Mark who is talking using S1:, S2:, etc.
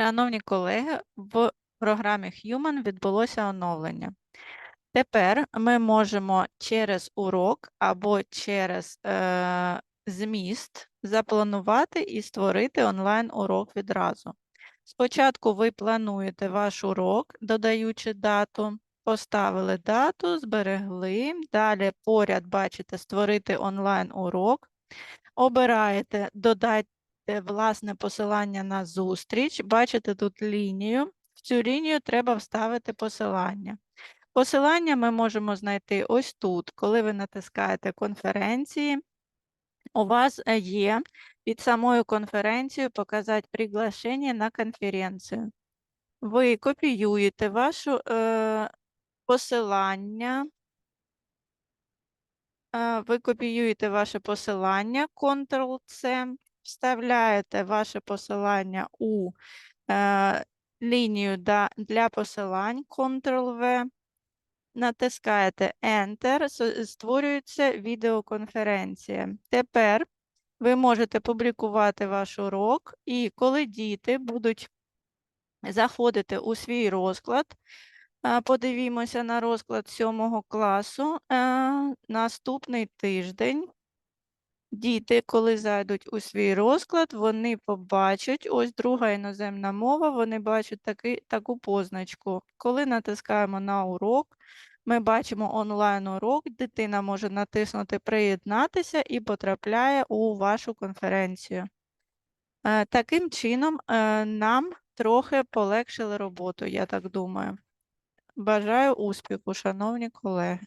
S1: Шановні колеги, в програмі Human відбулося оновлення. Тепер ми можемо через урок або через е, зміст запланувати і створити онлайн-урок відразу. Спочатку ви плануєте ваш урок, додаючи дату, поставили дату, зберегли. Далі поряд бачите створити онлайн-урок. Обираєте додати власне посилання на зустріч. Бачите тут лінію. В цю лінію треба вставити посилання. Посилання ми можемо знайти ось тут, коли ви натискаєте конференції. У вас е, є під самою конференцією показати приглашення на конференцію. Ви копіюєте ваше е, посилання. Е, ви копіюєте ваше посилання Ctrl-C, вставляєте ваше посилання у е, лінію для посилань Ctrl-V, натискаєте Enter, створюється відеоконференція. Тепер ви можете публікувати ваш урок, і коли діти будуть заходити у свій розклад, подивімося на розклад сьомого класу, е, наступний тиждень. Діти, коли зайдуть у свій розклад, вони побачать ось друга іноземна мова, вони бачать таки, таку позначку. Коли натискаємо на урок, ми бачимо онлайн-урок, дитина може натиснути Приєднатися і потрапляє у вашу конференцію. Е, Таким чином, е, нам трохи полегшили роботу, я так думаю. Бажаю успіху, шановні колеги.